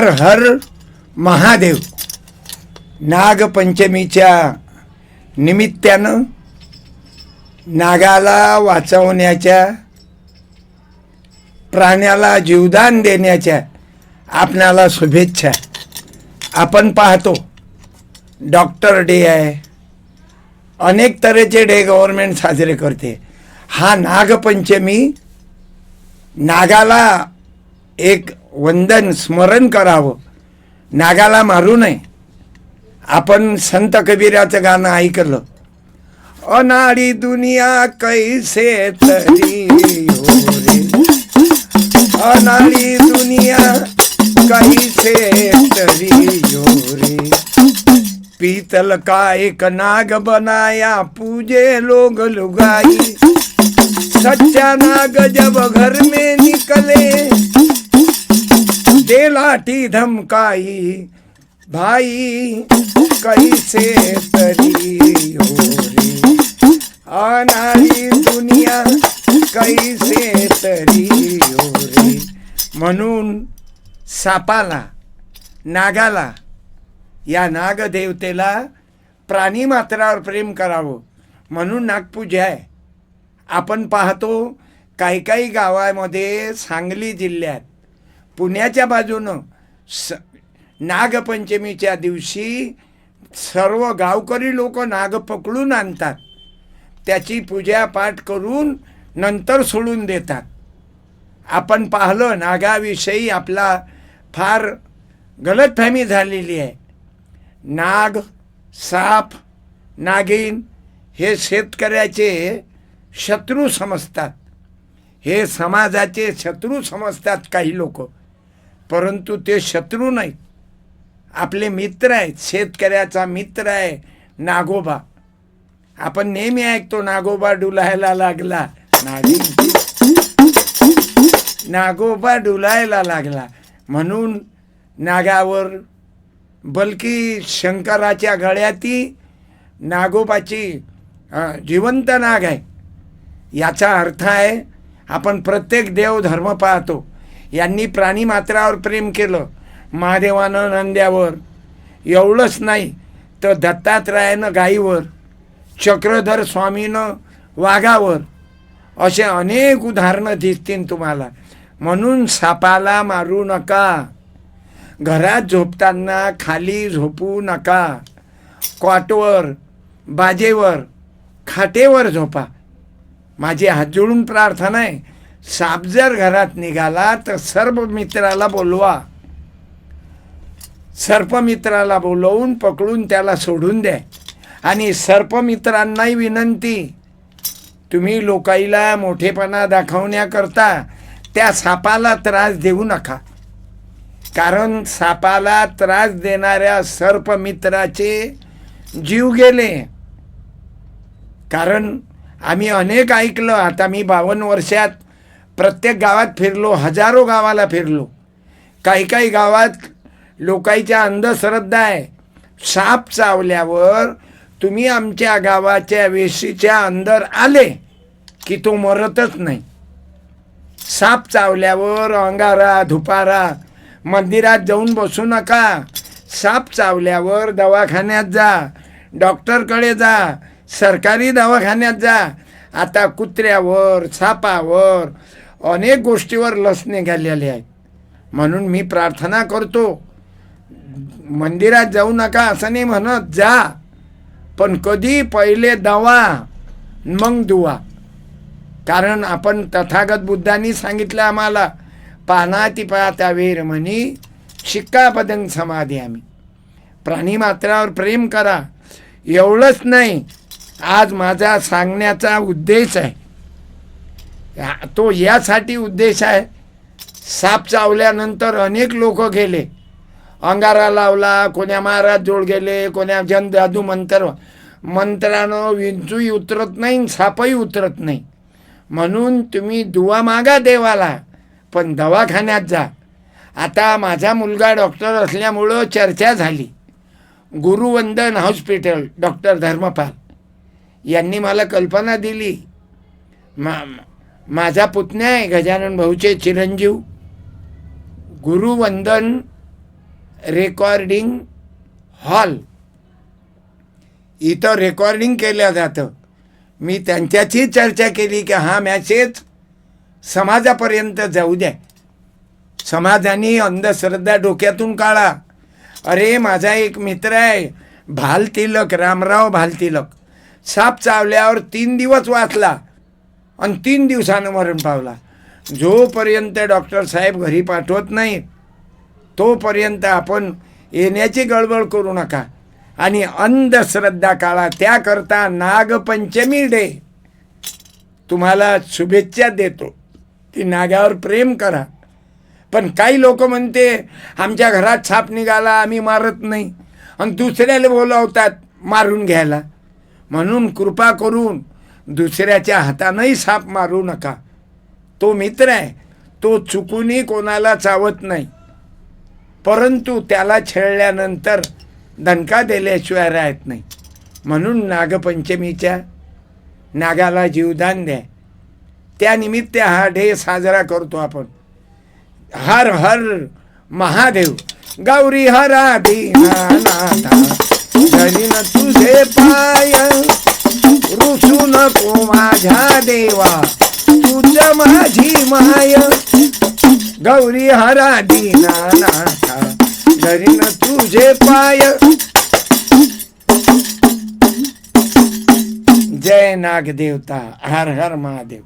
हर हर महादेव. नागपंचमीच्या निमित्तानं नागाला वाचवण्याच्या प्राण्याला जीवदान देण्याच्या आपणाला शुभेच्छा. आपण पाहतो डॉक्टर डे आहे. अनेक तऱ्हेचे डे गव्हर्नमेंट साजरे करते. हा नागपंचमी नागाला एक वंदन स्मरण करावं. नागाला मारू नये. आपण संत कबीराचं गाणं ऐकलं. अनाडी दुनिया कैसे तरी हो रे अनाडी दुनिया कैसे तरी हो रे पीतल का एक नाग बनाया पूजे लोग लुगाई. सच्चा नाग जब घर में निकले दे लाठी धमकाई भाई कैसे तरी हो रे दुनिया कैसे तरी हो रे म्हणून सापाला नागाला या नागदेवतेला प्राणी मात्रावर प्रेम करावं. म्हणून नागपूजा आहे. आपण पाहतो काही काही गावामध्ये सांगली जिल्ह्यात पुण्याच्या बाजूनं स नागपंचमीच्या दिवशी सर्व गावकरी लोक नाग पकडून आणतात. त्याची पूजा पाठ करून नंतर सोडून देतात. आपण पाहिलं नागाविषयी आपला फार गलतफहमी झालेली आहे. नाग साप नागिन हे शेतकऱ्याचे शत्रू समजतात. हे समाजाचे शत्रू समजतात काही लोक. परंतु ते शत्रू नाहीत. आपले मित्र आहेत शेतकऱ्याचा मित्र आहे नागोबा. आपण नेहमी ऐकतो नागोबा डुलायला लागला. नागी नागोबा डुलायला लागला. म्हणून नागावर बलकी शंकराच्या गळ्याती नागोबाची जिवंत नाग आहे. याचा अर्थ आहे आपण प्रत्येक देव धर्म पाहतो. यांनी प्राणी मात्रावर प्रेम केलं. महादेवानं नंद्यावर. एवढंच नाही तर दत्तात्रयानं गाईवर चक्रधर स्वामीनं वाघावर असे अनेक उदाहरणं दिसतील तुम्हाला. म्हणून सापाला मारू नका. घरात झोपताना खाली झोपू नका. कॉटवर बाजेवर खाटेवर झोपा. माझी हात जोडून प्रार्थना आहे. साप जर घरात निघाला तर सर्व मित्राला बोलवा. सर्पमित्राला बोलवून पकडून त्याला सोडून द्या. आणि सर्पमित्रांनाही विनंती तुम्ही लोकाईला मोठेपणा दाखवण्याकरता त्या सापाला त्रास देऊ नका. कारण सापाला त्रास देणाऱ्या सर्पमित्राचे जीव गेले. कारण आम्ही अनेक ऐकलं आता मी बावन्न वर्षात प्रत्येक गावात फिरलो हजारो गावाला फिरलो. काही काही गावात लोकांच्या अंधश्रद्धा आहे. साप चावल्यावर तुम्ही आमच्या गावाच्या वेशीच्या अंदर आले की तो मरतच नाही. साप चावल्यावर अंगारा धुपारा मंदिरात जाऊन बसू नका. साप चावल्यावर दवाखान्यात जा डॉक्टरकडे जा सरकारी दवाखान्यात जा. आता कुत्र्यावर सापावर अनेक गोष्टीवर लस निघालेली आहेत. म्हणून मी प्रार्थना करतो मंदिरात जाऊ नका असं नाही म्हणत जा. पण कधी पहिले दवा मग दुवा. कारण आपण तथागत बुद्धांनी सांगितलं आम्हाला पानाती पाहता वेर म्हणी शिक्कापदंग समाधी आम्ही. प्राणी मात्रावर प्रेम करा. एवढंच नाही आज माझा सांगण्याचा उद्देश आहे. तो यासाठी उद्देश आहे. साप चावल्यानंतर अनेक लोक गेले. अंगारा लावला कोण्या महाराज जोड गेले कोण्या जन जादू मंत्र मंत्रानं विंचूही उतरत नाही सापही उतरत नाही. म्हणून तुम्ही दुवा मागा देवाला पण दवाखान्यात जा. आता माझा मुलगा डॉक्टर असल्यामुळं चर्चा झाली. Guruvandan hospital doctor Dharmapal. यांनी मला कल्पना दिली. मा माझा पुतण्या आहे गजानन भाऊचे चिरंजीव. गुरुवंदन रेकॉर्डिंग हॉल इथं रेकॉर्डिंग केलं जातं. मी त्यांच्याशी चर्चा केली की हा मॅसेज समाजापर्यंत जाऊ द्या. समाजाने अंधश्रद्धा डोक्यातून काढा. अरे माझा एक मित्र आहे भालतिलक रामराव भालतिलक. साप चावल्यावर तीन दिवस वाचला. आणि तीन दिवसानं मरण पावला. जोपर्यंत डॉक्टर साहेब घरी पाठवत नाही तोपर्यंत आपण येण्याची गडबड करू नका. आणि अंधश्रद्धा काळा त्याकरता नागपंचमी डे तुम्हाला शुभेच्छा देतो. की नागावर प्रेम करा. पण काही लोक म्हणते आमच्या घरात छाप निघाला आम्ही मारत नाही. आणि दुसऱ्याला बोलावतात मारून घ्यायला. म्हणून कृपा करून दुसऱ्याच्या हातानंही साप मारू नका. तो मित्र आहे. तो चुकूनही कोणाला चावत नाही. परंतु त्याला छेळल्यानंतर दणका दिल्याशिवाय राहत नाही. म्हणून नागपंचमीच्या नागाला जीवदान द्या. त्यानिमित्त हा डे साजरा करतो आपण. हर हर महादेव गौरी हरा दीनानाथा धरीन तुझे पाय रुसू नको माझ्या देवा तुझ माझी माय. गौरी हरा दीनानाथा धरीन तुझे पाय. जय नागदेवता हर हर महादेव.